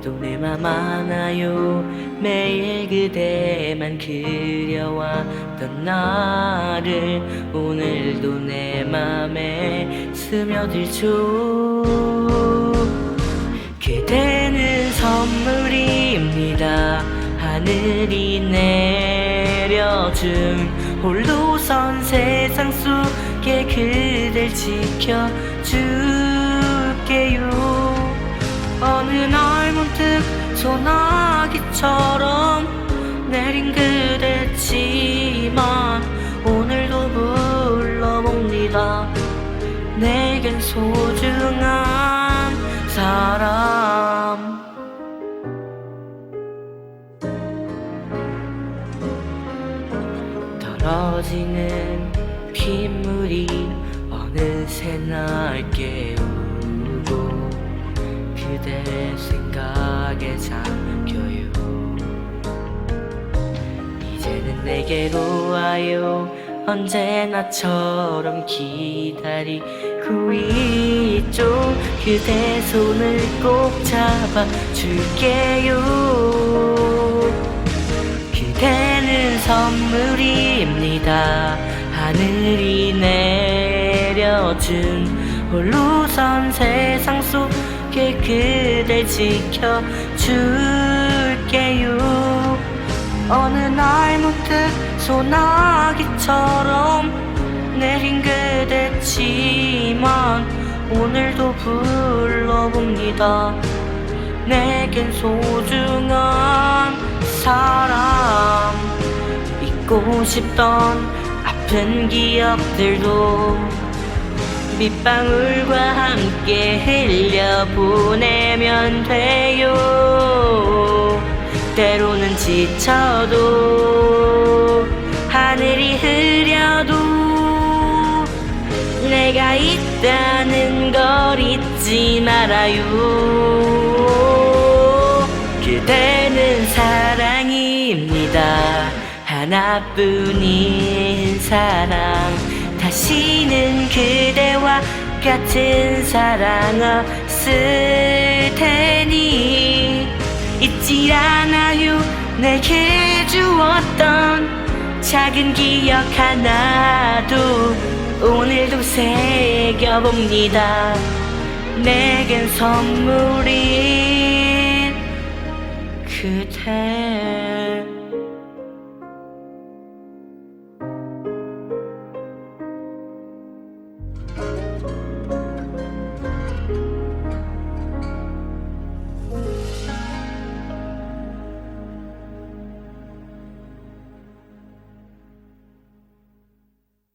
그대도 내 맘 아나요? 매일 그대만 그려왔던 나를 오늘도 내 맘에 스며들죠. 그대는 선물입니다. 하늘이 내려준 홀로선 세상 속에 그댈 지켜줄게요 어느 날 문득 소나기처럼 내린 그대지만 오늘도 불러봅니다. 내겐 소중한 사람. 떨어지는 빗물이 어느새 날 깨우고 그대 생각에 잠겨요. 이제는 내게로 와요. 언제나처럼 기다리고 있죠. 그대 손을 꼭 잡아줄게요. 그대는 선물입니다. 하늘이 내려준 홀로 선 세상 속 에 그댈 지켜줄게요. 어느 날 문득 소나기처럼 내린 그대지만 오늘도 불러봅니다. 내겐 소중한 사람 잊고 싶던 아픈 기억들도 밑방울과 함께 흘려 보내면 돼요. 때로는 지쳐도 하늘이 흐려도 내가 있다는 걸 잊지 말아요. 그대는 사랑입니다. 하나뿐인 사랑. 다시는 그대와 같은 사랑 없을 테니 잊지 않아요. 내게 주었던 작은 기억 하나도 오늘도 새겨봅니다. 내겐 선물인 그대